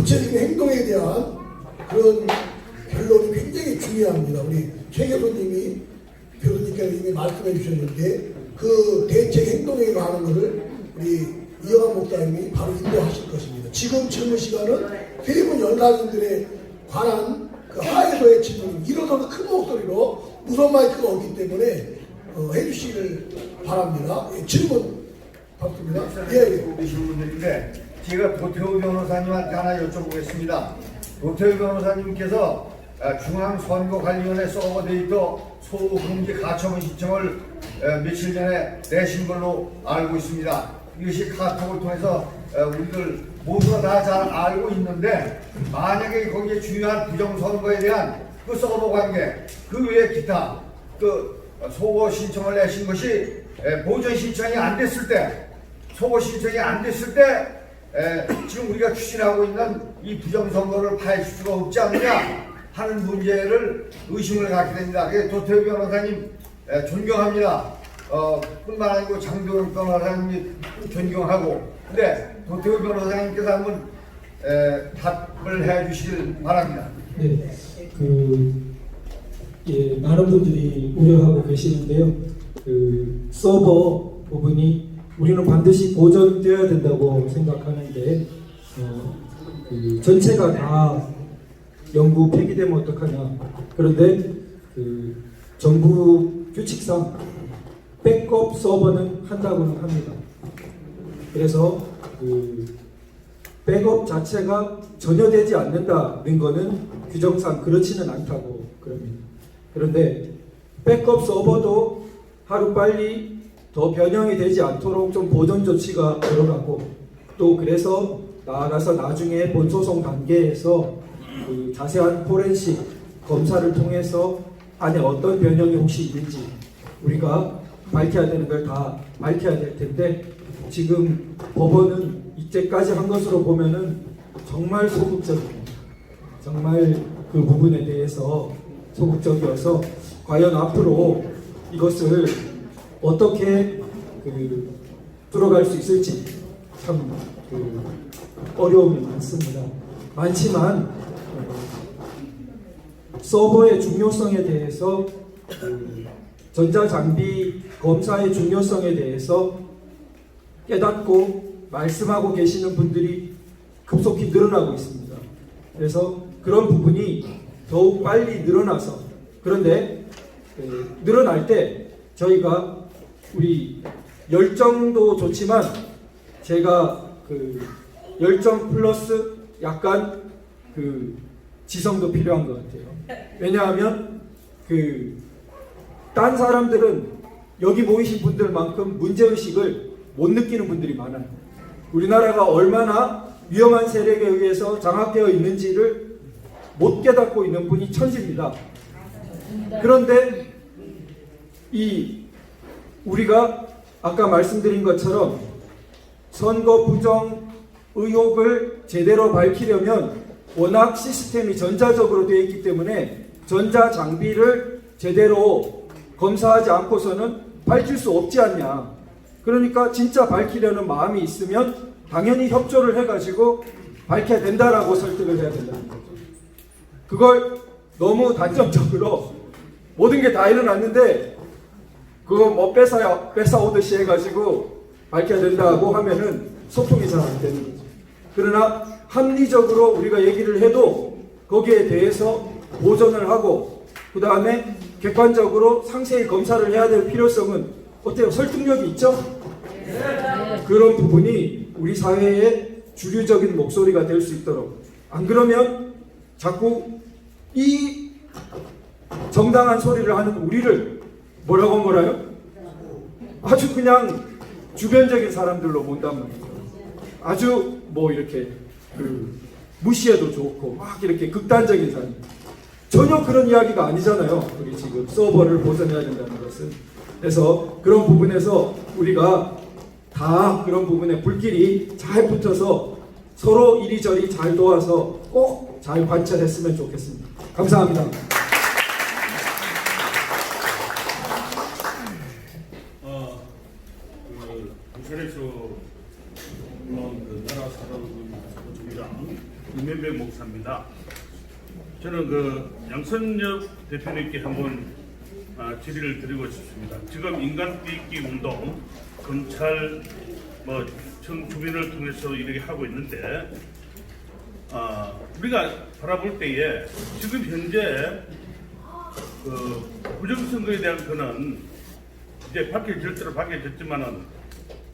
구체적인 행동에 대한 그런 결론이 굉장히 중요합니다. 우리 최 교수님이 교수님께서 이미 말씀해 주셨는데 그 대책 행동에 관한 것을 우리 이영환 목사님이 바로 인도하실 것입니다. 지금 질문 시간은 세분 연사님들에 관한 그 하에서의 질문 이로서는 큰 목소리로 무선 마이크가 없기 때문에 어, 해주시길 바랍니다. 예, 질문 받습니다. 예, 예. 계신 분들인데 제가 도태우 변호사님한테 하나 여쭤보겠습니다. 도태우 변호사님께서 아, 중앙선거관리위원회 서버 데이터 소금지 가처분 신청을 에, 며칠 전에 내신 걸로 알고 있습니다. 이것이 카톡을 통해서 에, 우리들 모두가 다 잘 알고 있는데 만약에 거기에 중요한 부정선거에 대한 그 서버 관계 그 외에 기타 그 소거 신청을 내신 것이 에, 보전 신청이 안 됐을 때 소거 신청이 안 됐을 때 에, 지금 우리가 추진하고 있는 이 부정선거를 파헤칠 수가 없지 않느냐 하는 문제를 의심을 갖게 됩니다. 도태우 변호사님 에, 존경합니다. 어, 뿐만 아니고 장도영 변호사님 존경하고 근데 도태우 변호사님께서 한번 에, 답을 해 주시길 바랍니다. 네, 그 예, 많은 분들이 우려하고 계시는데요. 그 서버 부분이 우리는 반드시 보존되어야 된다고 생각하는데 어, 그 전체가 다 영구 폐기되면 어떡하냐. 그런데 그 정부 규칙상 백업 서버는 한다고는 합니다. 그래서 그 백업 자체가 전혀 되지 않는다는 것은 규정상 그렇지는 않다고 그럽니다. 그런데 백업 서버도 하루 빨리 더 변형이 되지 않도록 좀 보존 조치가 들어가고 또 그래서 나아가서 나중에 본소송 단계에서 그 자세한 포렌식 검사를 통해서 안에 어떤 변형이 혹시 있는지 우리가 밝혀야 되는 걸 다 밝혀야 될 텐데 지금 법원은 이때까지 한 것으로 보면은 정말 소극적입니다. 정말 그 부분에 대해서 소극적이어서 과연 앞으로 이것을 어떻게 그 뚫어갈 수 있을지 참 그 어려움이 많습니다. 많지만 어, 서버의 중요성에 대해서 그 전자장비 검사의 중요성에 대해서 깨닫고 말씀하고 계시는 분들이 급속히 늘어나고 있습니다. 그래서 그런 부분이 더욱 빨리 늘어나서 그런데 그, 늘어날 때 저희가 우리 열정도 좋지만 제가 그 열정 플러스 약간 그 지성도 필요한 것 같아요. 왜냐하면 그 딴 사람들은 여기 모이신 분들만큼 문제의식을 못 느끼는 분들이 많아요. 우리나라가 얼마나 위험한 세력에 의해서 장악되어 있는지를 못 깨닫고 있는 분이 천지입니다. 그런데 이 우리가 아까 말씀드린 것처럼 선거 부정 의혹을 제대로 밝히려면 워낙 시스템이 전자적으로 되어 있기 때문에 전자 장비를 제대로 검사하지 않고서는 밝힐 수 없지 않냐. 그러니까 진짜 밝히려는 마음이 있으면 당연히 협조를 해가지고 밝혀야 된다라고 설득을 해야 된다는 거죠. 그걸 너무 단점적으로 모든 게 다 일어났는데 그거 뭐 뺏어 뺏어오듯이 해가지고 밝혀야 된다고 하면은 소통이 잘 안 되는 거죠. 그러나 합리적으로 우리가 얘기를 해도 거기에 대해서 보존을 하고 그 다음에 객관적으로 상세히 검사를 해야 될 필요성은 어때요? 설득력이 있죠? 그런 부분이 우리 사회의 주류적인 목소리가 될 수 있도록 안 그러면 자꾸 이 정당한 소리를 하는 우리를 뭐라고 뭐라요? 아주 그냥 주변적인 사람들로 본단 말이죠. 아주 뭐 이렇게 그 무시해도 좋고 막 이렇게 극단적인 사람. 전혀 그런 이야기가 아니잖아요. 우리 지금 서버를 보존해야 된다는 것은. 그래서 그런 부분에서 우리가 다 그런 부분에 불길이 잘 붙어서 서로 이리저리 잘 도와서 꼭 잘 관찰했으면 좋겠습니다. 감사합니다. 어, 그 부천에서 물론 그 나라 사랑군 조장 이면배 목사입니다. 저는 그 양선엽 대표님께 한번 아, 질의를 드리고 싶습니다. 지금 인간 띠기 운동 검찰 뭐 청- 주민을 통해서 이렇게 하고 있는데 아, 우리가 바라볼 때에 지금 현재 그 부정선거에 대한 그는 이제 밝혀질 대로 밝혀졌지만은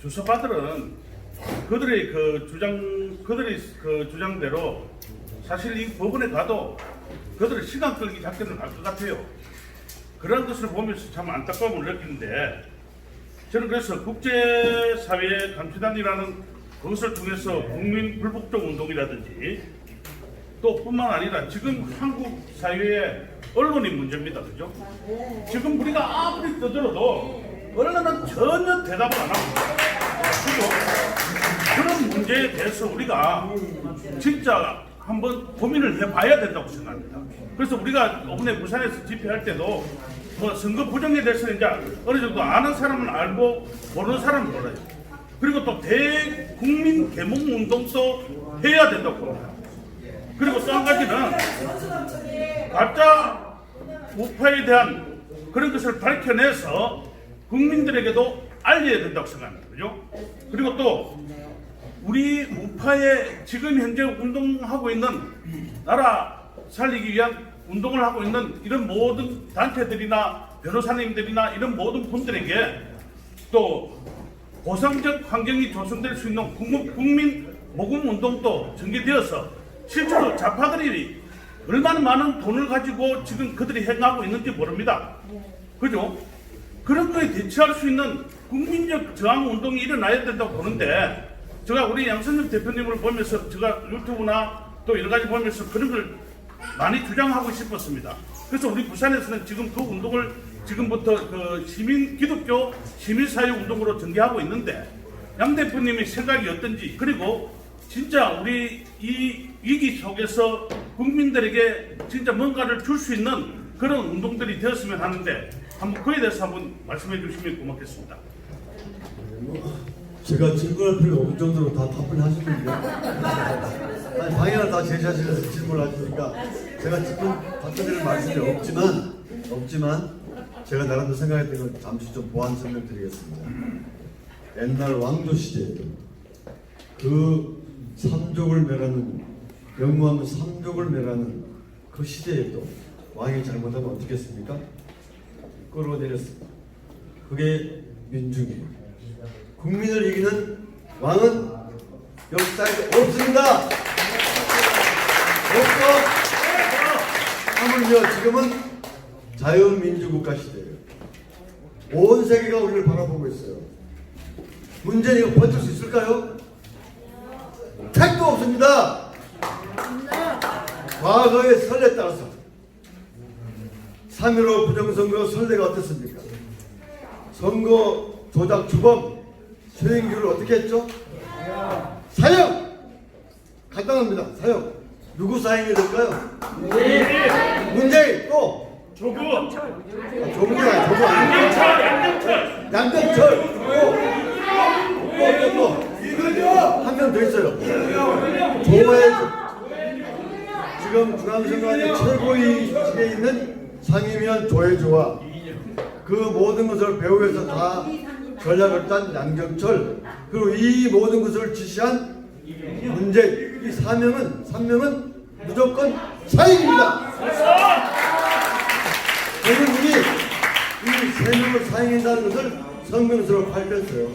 주사파들은 그들의 그 주장 그들의 그 주장대로 사실 이 법원에 가도 그들의 시간 끌기 작전을 할 것 같아요. 그런 것을 보면서 참 안타까움을 느끼는데 저는 그래서 국제사회 감시단이라는 그것을 통해서 국민 불복종 운동이라든지 또 뿐만 아니라 지금 한국 사회의 언론이 문제입니다. 그죠? 지금 우리가 아무리 떠들어도 언론은 전혀 대답을 안 합니다. 그런 문제에 대해서 우리가 진짜 한번 고민을 해봐야 된다고 생각합니다. 그래서 우리가 이번에 부산에서 집회할 때도 뭐 선거 부정에 대해서는 이제 어느 정도 아는 사람은 알고 모르는 사람은 몰라요. 그리고 또 대국민 개몽 운동도 해야 된다고 봅니다. 그리고 또 한 가지는 가짜 우파에 대한 그런 것을 밝혀내서 국민들에게도 알려야 된다고 생각합니다. 그죠? 그리고 또 우리 우파에 지금 현재 운동하고 있는 나라 살리기 위한 운동을 하고 있는 이런 모든 단체들이나 변호사님들이나 이런 모든 분들에게 또 보상적 환경이 조성될 수 있는 국민, 국민 모금 운동도 전개되어서 실제로 좌파들이 얼마나 많은 돈을 가지고 지금 그들이 행하고 있는지 모릅니다. 그죠? 그런 거에 대처할 수 있는 국민적 저항 운동이 일어나야 된다고 보는데 제가 우리 양선엽 대표님을 보면서 제가 유튜브나 또 여러 가지 보면서 그런 걸 많이 주장하고 싶었습니다. 그래서 우리 부산에서는 지금 그 운동을 지금부터 그 시민 기독교 시민사회 운동으로 전개하고 있는데 양 대표님의 생각이 어떤지 그리고 진짜 우리 이 위기 속에서 국민들에게 진짜 뭔가를 줄 수 있는 그런 운동들이 되었으면 하는데 한번 그에 대해서 한번 말씀해 주시면 고맙겠습니다. 제가 질문할 필요 없을 정도로 다 답변 하시는데 아니, 당연히 다 제자실에서 질문하시니까 제가 질문 답변드릴 말씀이 없지만 없지만 제가 나름대로 생각했던 걸 잠시 좀 보완 설명드리겠습니다. 옛날 왕조 시대에 그 삼족을 멸하는 영무하면 삼족을 멸하는 그 시대에도 왕이 잘못하면 어떻게 했습니까? 끌어내렸습니다. 그게 민중이에요. 국민을 이기는 왕은 역사에 없습니다. 없어. 하물며 지금은 자유민주국가 시대예요. 온 세계가 우리를 바라보고 있어요. 문제는 이거 버틸 수 있을까요? 택도 없습니다. 과거의 선례에 따라서 3.15 부정선거 선례가 어땠습니까? 선거 조작 주범 최인규를 어떻게 했죠? 사형! 간단합니다. 사형. 누구 사형이 될까요? 문재인 또 조국, 아, 조국이 아니 조국 아니 양경철, 양경철. 양정철 또또또 한 명 더 있어요. 조혜주 지금 중앙선관위 최고위직에 있는 상임위원 조혜주와 그 모든 것을 배후에서 다 전략을 짠 양정철 그리고 이 모든 것을 지시한 문재인 이 사명은 삼명은 무조건 사익입니다. 저는 이이 세 명을 사행한다는 것을 성명서로 밝혔어요.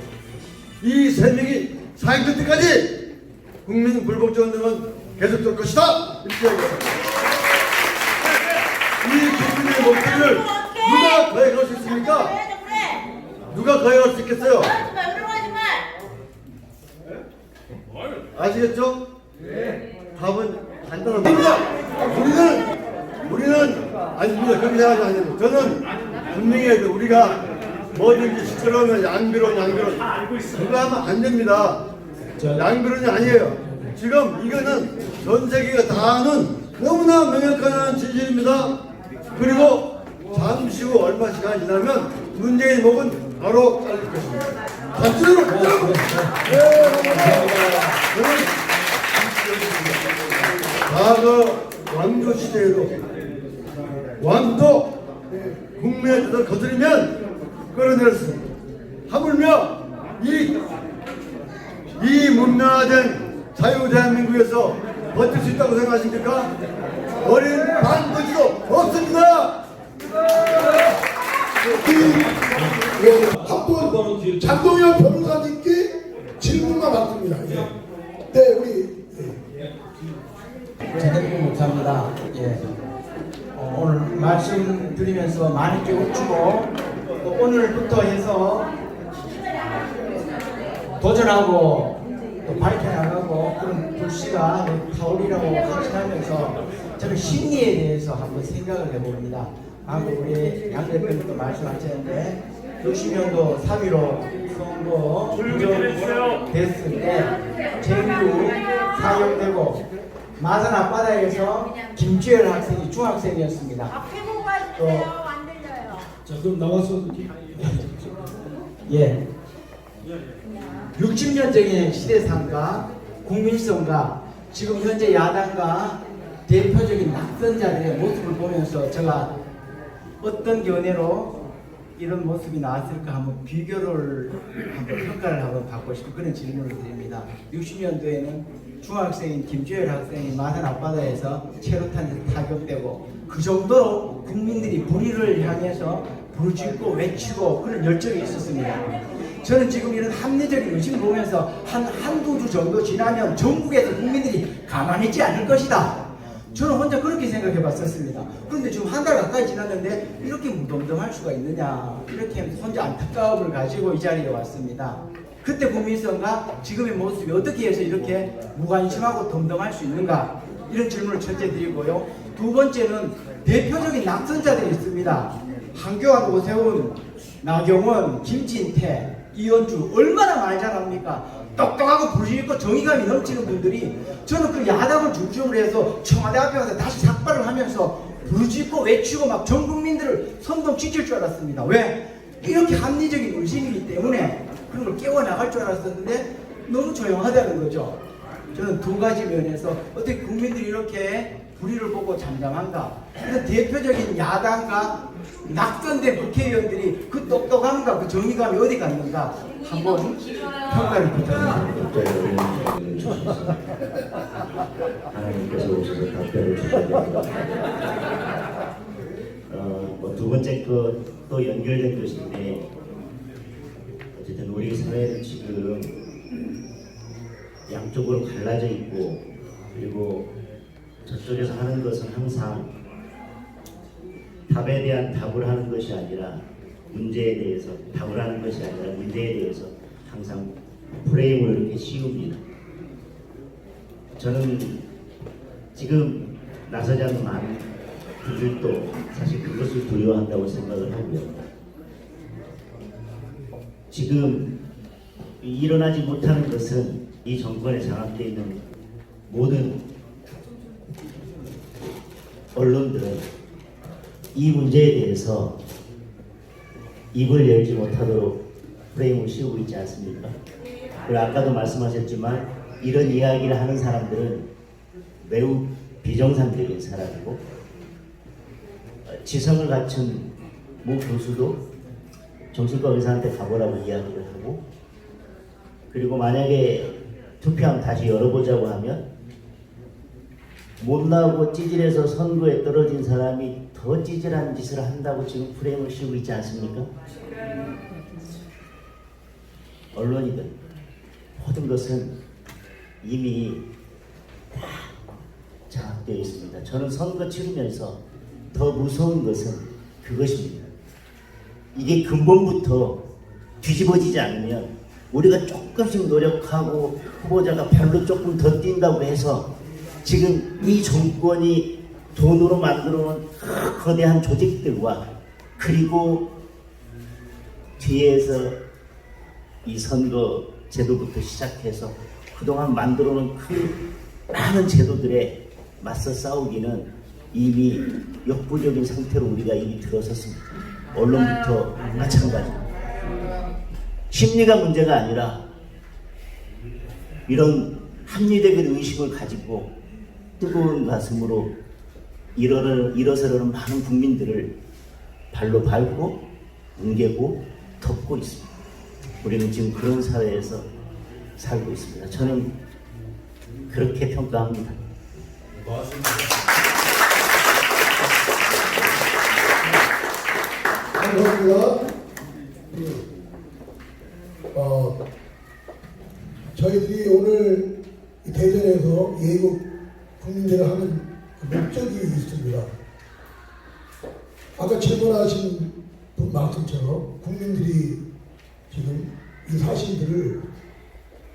이 세 명이 사행될 때까지 국민 불복종 운동은 계속될 것이다. 이렇게 이야기했습니다. 이 국민의 목소리를 누가 거행할 수 있습니까? 누가 거행할 수 있겠어요? 아시겠죠? 답은 간단합니다. 우리는 우리는 아닙니다. 그렇게 생각하지 않습니다. 저는 분명히 해야 돼. 우리가 뭐든지 시끄러우면 양비론 양비론 그거 하면 안 됩니다. 양비론이 아니에요. 지금 이거는 전 세계가 다 아는 너무나 명확한 진실입니다. 그리고 잠시 후 얼마 시간 지나면 문재인 목은 바로 잘릴 것입니다. 박수! 과거 왕조 시대에도 예. 제대로 못합니다. 예. 어, 오늘 말씀 드리면서 많이 깨우치고 또 오늘부터 해서 도전하고 또 밝혀나가고 그런 불씨가 타오리라고 확신하면서 저는 심리에 대해서 한번 생각을 해봅니다. 방금 우리 양 대표님도 말씀하셨는데 60년도 3.15 선거 됐을 때 제주 사용되고 마산 앞바다에서 김주열 학생이 중학생이었습니다. 앞에 보고 하시세요. 안 들려요. 자 그럼 나와서 예. 60년적인 시대상과 국민성과 지금 현재 야당과 대표적인 낙선자들의 모습을 보면서 제가 어떤 견해로 이런 모습이 나왔을까 한번 비교를 한번 평가를 한번 받고 싶은 그런 질문을 드립니다. 60년도에는 중학생인 김주열 학생이 마산 앞바다에서 체류탄에 타격되고 그 정도로 국민들이 불의를 향해서 부르짖고 외치고 그런 열정이 있었습니다. 저는 지금 이런 합리적인 의심을 보면서 한 한두 주 정도 지나면 전국에서 국민들이 가만히 있지 않을 것이다. 저는 혼자 그렇게 생각해 봤었습니다. 그런데 지금 한 달 가까이 지났는데 이렇게 무덤덤할 수가 있느냐. 이렇게 혼자 안타까움을 가지고 이 자리에 왔습니다. 그때 국민성과 지금의 모습이 어떻게 해서 이렇게 무관심하고 덤덤할 수 있는가. 이런 질문을 첫째 드리고요. 두 번째는 대표적인 낙선자들이 있습니다. 한교안, 오세훈, 나경원, 김진태, 이현주 얼마나 많이 잘합니까? 똑똑하고 부르짖고 정의감이 넘치는 분들이 저는 그 야당을 중심으로 해서 청와대 앞에 가서 다시 삭발을 하면서 부르짖고 외치고 막 전 국민들을 선동시킬 줄 알았습니다. 왜? 이렇게 합리적인 의심이기 때문에 그런 걸 깨워 나갈 줄 알았었는데 너무 조용하다는 거죠. 저는 두 가지 면에서 어떻게 국민들이 이렇게 불의를 보고 잠잠한가? 그래서 대표적인 야당과 낙선된 국회의원들이 그 똑똑함과 그 정의감이 어디 갔는가 한번 평가를 부탁드립니다. 하나님께서 오셔서 답변을 주셔야 됩니다. 어, 뭐 두 번째 것도 연결된 것인데 우리 사회는 지금 양쪽으로 갈라져 있고 그리고 저쪽에서 하는 것은 항상 답에 대한 답을 하는 것이 아니라 문제에 대해서 답을 하는 것이 아니라 문제에 대해서 항상 프레임을 이렇게 씌웁니다. 저는 지금 나서지 않는 많은 분들도 사실 그것을 두려워한다고 생각을 하고요. 지금 일어나지 못하는 것은 이 정권에 장악되어 있는 모든 언론들은 이 문제에 대해서 입을 열지 못하도록 프레임을 씌우고 있지 않습니까? 그리고 아까도 말씀하셨지만 이런 이야기를 하는 사람들은 매우 비정상적인 사람이고 어, 지성을 갖춘 모 교수도 정신과 의사한테 가보라고 이야기를 하고 그리고 만약에 투표함 다시 열어보자고 하면 못나오고 찌질해서 선거에 떨어진 사람이 더 찌질한 짓을 한다고 지금 프레임을 씌우고 있지 않습니까? 언론이든 모든 것은 이미 다 장악되어 있습니다. 저는 선거 치르면서 더 무서운 것은 그것입니다. 이게 근본부터 뒤집어지지 않으면 우리가 조금씩 노력하고 후보자가 발로 조금 더 뛴다고 해서 지금 이 정권이 돈으로 만들어 놓은 거대한 조직들과 그리고 뒤에서 이 선거 제도부터 시작해서 그동안 만들어 놓은 그 많은 제도들에 맞서 싸우기는 이미 역부족인 상태로 우리가 이미 들어섰습니다. 언론부터 마찬가지입니다. 심리가 문제가 아니라 이런 합리적인 의식을 가지고 뜨거운 가슴으로 일어는 일어서려는 많은 국민들을 발로 밟고 뭉개고 덮고 있습니다. 우리는 지금 그런 사회에서 살고 있습니다. 저는 그렇게 평가합니다. 감사합니다. 그, 어, 저희들이 오늘 이 대전에서 예국 국민대를 하는 그 목적이 있습니다. 아까 질문하신 분 말씀처럼 국민들이 지금 이 사실들을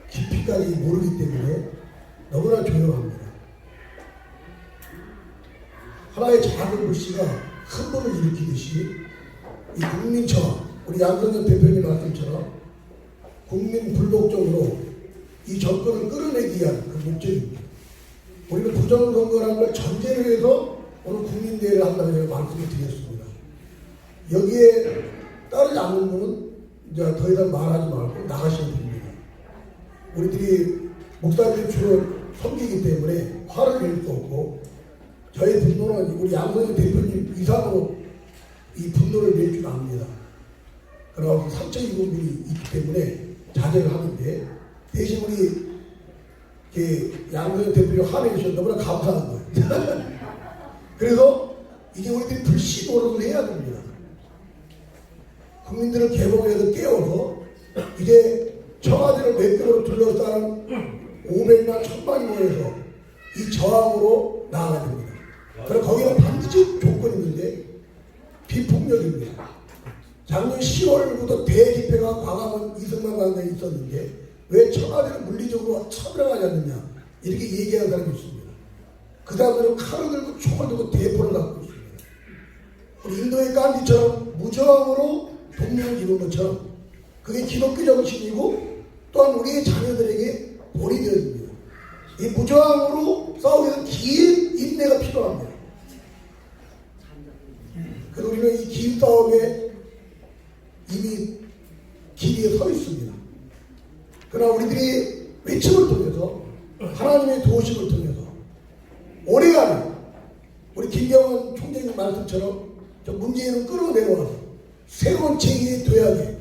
깊이까지 모르기 때문에 너무나 조용합니다. 하나의 작은 불씨가 큰 불을 일으키듯이 이 국민처럼 우리 양성현 대표님 말씀처럼 국민 불복적으로 이 정권을 끌어내기 위한 그 목적입니다. 우리는 부정선거라는 걸 전제로 해서 오늘 국민대회를 한다고 제가 말씀을 드렸습니다. 여기에 따르지 않는 분은 이제 더 이상 말하지 말고 나가시면 됩니다. 우리들이 목사들이 주로 섬기기 때문에 화를 낼 수 없고 저희 분노는 우리 양성현 대표님 이상으로 이 분노를 낼 줄 압니다. 그러나 상처 입은 분이 있기 때문에 자제를 하는데 대신 우리 그 양성현 대표님 화내주셔서 너무나 감사한 거예요. 그래서 이제 우리들이 불씨 노릇을 해야 됩니다. 국민들을 개봉해서 깨워서 이제 청와대를 매끈으로 둘러싸는 500만 천만이 모여서 이 저항으로 나아가야 됩니다. 그럼 거기는 반드시 비폭력입니다. 작년 10월부터 대집회가 광화문 이승만 광장에 있었는데 왜 청와대를 물리적으로 차별하지 않느냐 이렇게 얘기하는 사람이 있습니다. 그 사람들은 칼을 들고 총을 들고 대포를 갖고 있습니다. 우리 인도의 간디처럼 무저항으로 동맹을 이룬 것처럼 그게 기독교 정신이고 또한 우리의 자녀들에게 본이 되어집니다. 이 무저항으로 싸우기 위해서 긴 인내가 필요합니다. 그래서 우리는 이긴 싸움에 이미 길이에 서 있습니다. 그러나 우리들이 외침을 통해서 하나님의 도우심을 통해서 오래가는 우리 김경원 총장님 말씀처럼 저 문재인을 끌어내려와서 새로운 제2의 도약에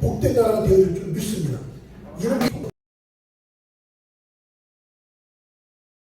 복된 나라가 되어줄 줄 믿습니다. 이런